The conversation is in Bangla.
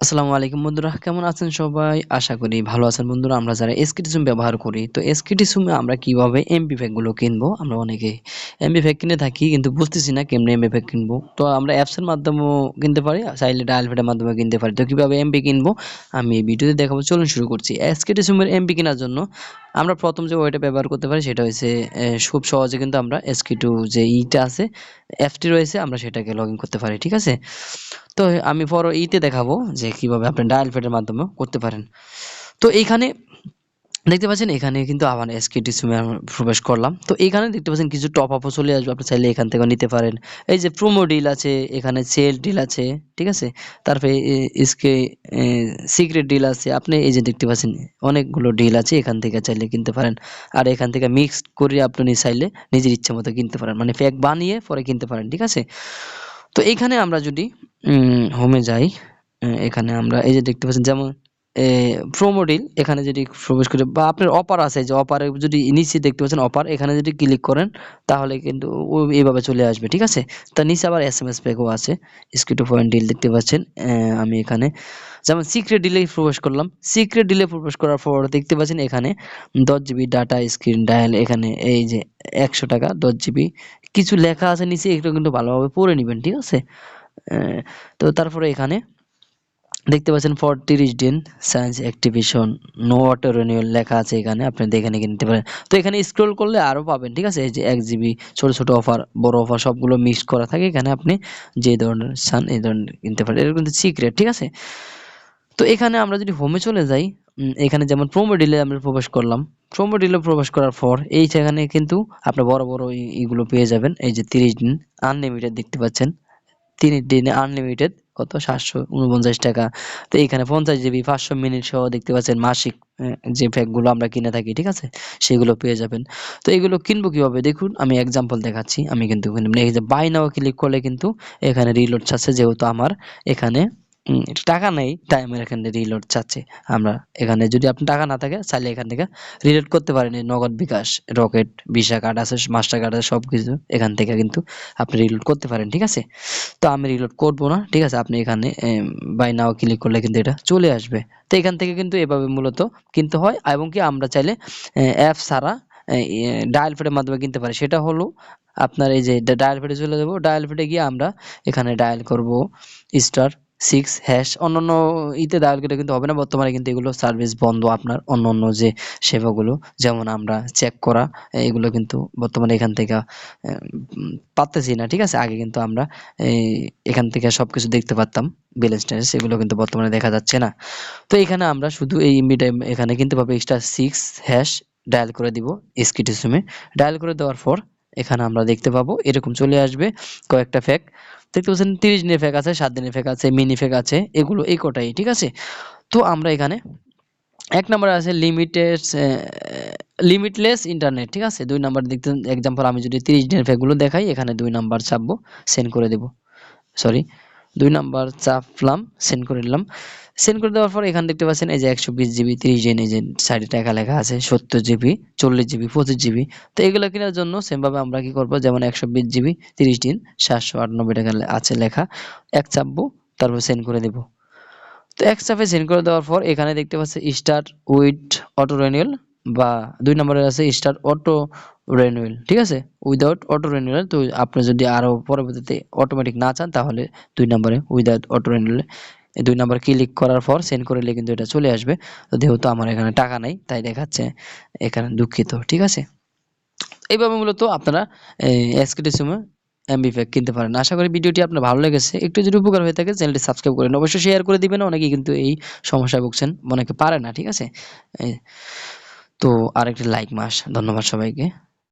আসসালামু আলাইকুম বন্ধুরা, কেমন আছেন সবাই? আশা করি ভালো আছেন বন্ধুরা। আমরা যারা এসকিটিসুম ব্যবহার করি, তো এসকিটিসুমে আমরা কীভাবে এমপি প্যাকগুলো কিনবো, আমরা অনেকে এমপি প্যাক কিনে থাকি, কিন্তু বুঝতেছি না কেমনে এমপি প্যাক কিনবো। তো আমরা অ্যাপসের মাধ্যমেও কিনতে পারি, চাইলে ডায়াল প্যাডের মাধ্যমে কিনতে পারি। তো কীভাবে এমপি কিনবো, আমি এই ভিডিওতে দেখাবো। চলুন শুরু করছি। এসকিটিসুমের এমপি কেনার জন্য আমরা প্রথম যে ওয়েটা ব্যবহার করতে পারি, সেটা হচ্ছে খুব সহজে কিন্তু আমরা এসকি টু যে ইটা আছে অ্যাপটি রয়েছে, আমরা সেটাকে লগ করতে পারি, ঠিক আছে? তো আমি পর ইতে দেখাবো যে কীভাবে আপনি ডায়াল প্যাডের মাধ্যমে করতে পারেন। তো এইখানে দেখতে পাচ্ছেন এখানে কিন্তু আবার এসকেটি সিমে প্রবেশ করলাম। তো এখানে দেখতে পাচ্ছেন কিছু টপ আপও চলে আসবে, আপনি চাইলে এখান থেকে নিতে পারেন। এই যে প্রোমো ডিল আছে, এখানে সেল ডিল আছে, ঠিক আছে? তারপরে ইসকে সিক্রেট ডিল আছে, আপনি এই যে দেখতে পাচ্ছেন অনেকগুলো ডিল আছে, এখান থেকে চাইলে কিনতে পারেন। আর এখান থেকে মিক্স করে আপনি চাইলে নিজের ইচ্ছা মতো কিনতে পারেন। মানে প্যাক বানিয়ে পরে কিনতে পারেন, ঠিক আছে? তো এখানে আমরা যদি হোমে যাই এখানে আমরা এই যে দেখতে পাচ্ছেন যেমন প্রোমো ডিল এখানে যদি প্রবেশ করে, বা আপনার অপার আছে, যে অপারে যদি নিচে দেখতে পাচ্ছেন অপার এখানে যদি ক্লিক করেন, তাহলে কিন্তু এইভাবে চলে আসবে, ঠিক আছে? তার নিচে আবার এস এম এস প্যাকও আছে স্কিটো পয়েন্ট ডিল দেখতে পাচ্ছেন আমি এখানে, যেমন সিক্রেট ডিলে প্রবেশ করলাম সিক্রেট ডিলে প্রবেশ করার পর দেখতে পাচ্ছেন এখানে দশ জিবি ডাটা স্ক্রিন ডায়াল এখানে এই যে একশো টাকা, দশ জিবি কিছু লেখা আছে নিচে, এগুলো কিন্তু ভালোভাবে পড়ে নেবেন, ঠিক আছে? তো তারপরে এখানে দেখতে পাচ্ছেন ফর তিরিশ দিন since activation no auto renewal লেখা আছে এখানে, আপনি দেখে নিয়ে নিতে পারেন। তো এখানে স্ক্রল করলে আরও পাবেন, ঠিক আছে? এই যে এক জিবি ছোটো ছোটো অফার বড় অফার সবগুলো মিক্স করা থাকে এখানে আপনি যে ধরনের সান এই ধরনের কিনতে পারেন। এটা কিন্তু সিক্রেট ঠিক আছে? তো এখানে আমরা যদি হোমে চলে যাই এখানে যেমন প্রোমো ডিলে আমরা প্রবেশ করলাম। প্রোমো ডিলে প্রবেশ করার পর এই সেখানে কিন্তু আপনার বড় বড় এইগুলো পেয়ে যাবেন। এই যে তিরিশ দিন আনলিমিটেড দেখতে পাচ্ছেন। তিরিশ দিনে আনলিমিটেড কত? সাতশো উনপঞ্চাশ টাকা। তো এখানে পঞ্চাশ জিবি, পাঁচশো মিনিট সহ দেখতে পাচ্ছেন মাসিক যে প্যাকগুলো আমরা কিনে থাকি, ঠিক আছে? সেগুলো পেয়ে যাবেন। তো এগুলো কিনবো কীভাবে? দেখুন, আমি এক্সাম্পল দেখাচ্ছি। আমি কিন্তু বাই নাও ক্লিক করলে কিন্তু এখানে রিলোড ছাড়ছে, যেহেতু আমার এখানে টাকা নেই, তাই আমার থেকে রিলোড চাচ্ছে। আমরা এখানে যদি আপনার টাকা না থাকে, চাইলে এখান থেকে রিলোড করতে পারেন। Nagad bKash Rocket Visa card আছে মাস্টার কার্ড আছে সব কিছু এখান থেকে কিন্তু আপনি রিলোড করতে পারেন, ঠিক আছে? তো আমি রিলোড করব না, ঠিক আছে? আপনি এখানে বাই নাও ক্লিক করলে কিন্তু এটা চলে আসবে। তো এখান থেকে কিন্তু এভাবে মূলত কিনতে হয়। এবং কি আমরা চাইলে অ্যাপ ছাড়া ডায়াল ফেডের মাধ্যমে কিনতে পারি। সেটা হলো আপনার এই যে ডায়াল ফেডে চলে যাব। ডায়াল ফেডে গিয়ে আমরা এখানে ডায়াল করব স্টার সিক্স হ্যাশ অন্যান্য ইতে ডায়াল করে কিন্তু হবে না, বর্তমানে কিন্তু এগুলো সার্ভিস বন্ধ আপনার অন্য অন্য যে সেবাগুলো, যেমন আমরা চেক করা, এগুলো কিন্তু বর্তমানে এখান থেকে পারতেছি না, ঠিক আছে? আগে কিন্তু আমরা এখান থেকে সব কিছু দেখতে পারতাম ব্যালেন্স ট্যালেন্স এগুলো কিন্তু বর্তমানে দেখা যাচ্ছে না। তো এখানে আমরা শুধু এই ইমিটা এখানে কিন্তু পাবো এক্সট্রা সিক্স হ্যাশ ডায়াল করে দিব এসকিটিসুমে ডায়াল করে দেওয়ার পর এখানে আমরা দেখতে পাবো, এরকম চলে আসবে কয়েকটা ফ্যাক দেখতে পাচ্ছেন, তিরিশ দিনের ফ্যাক আছে, সাত দিনের ফ্যাক আছে মিনি ফ্যাক আছে, এগুলো এই কটাই, ঠিক আছে? তো আমরা এখানে এক নাম্বার আছে লিমিটেড লিমিটলেস ইন্টারনেট ঠিক আছে? দুই নাম্বার দেখতে এক্সাম্পল আমি যদি তিরিশ দিনের ফ্যাকগুলো দেখাই, এখানে দুই নাম্বার ছাপবো সেন্ড করে দেব। সরি দুই নাম্বার চাপলাম সেন্ড করে দিলাম সেন্ড করে দেওয়ার পর এখানে দেখতে পাচ্ছেন, এই যে একশো বিশ জিবি তিরিশ জিবি যে সাইডে টাকা লেখা আছে, সত্তর জিবি চল্লিশ জিবি পঁচিশ জিবি তো এগুলো কেনার জন্য সেমভাবে আমরা কি করব? যেমন একশো বিশ জিবি তিরিশ দিন, সাতশো আটানব্বই টাকা আছে লেখা। এক চাপবো, তারপর সেন্ড করে দেব। তো এক চাপে সেন্ড করে দেওয়ার পর এখানে দেখতে পাচ্ছি স্টার্ট উইথ অটো রেনিউয়াল বা দুই নম্বরে আছে স্টার্ট অটো রেনুয়েল ঠিক আছে? উইদাউট অটো রেনুয়েল তো আপনি যদি আরও পরবর্তীতে অটোমেটিক না চান, তাহলে দুই নম্বরে উইদাউট অটো রেনুয়েল দুই নাম্বার ক্লিক করার পর সেন্ড করলে কিন্তু এটা চলে আসবে। তো যেহেতু আমার এখানে টাকা নাই, তাই দেখাচ্ছে এখানে দুঃখিত, ঠিক আছে? এইভাবে মূলত আপনারা এসকেটির সময় এমবি প্যাক কিনতে পারেন। আশা করি ভিডিওটি আপনার ভালো লেগেছে। একটু যদি উপকার হয়ে থাকে চ্যানেলটি সাবস্ক্রাইব করেন। অবশ্যই শেয়ার করে দিবেন। অনেকে কিন্তু এই সমস্যায় ভুগছেন, অনেকে পারে না, ঠিক আছে? তো আরেকটি লাইক মাস। ধন্যবাদ সবাইকে।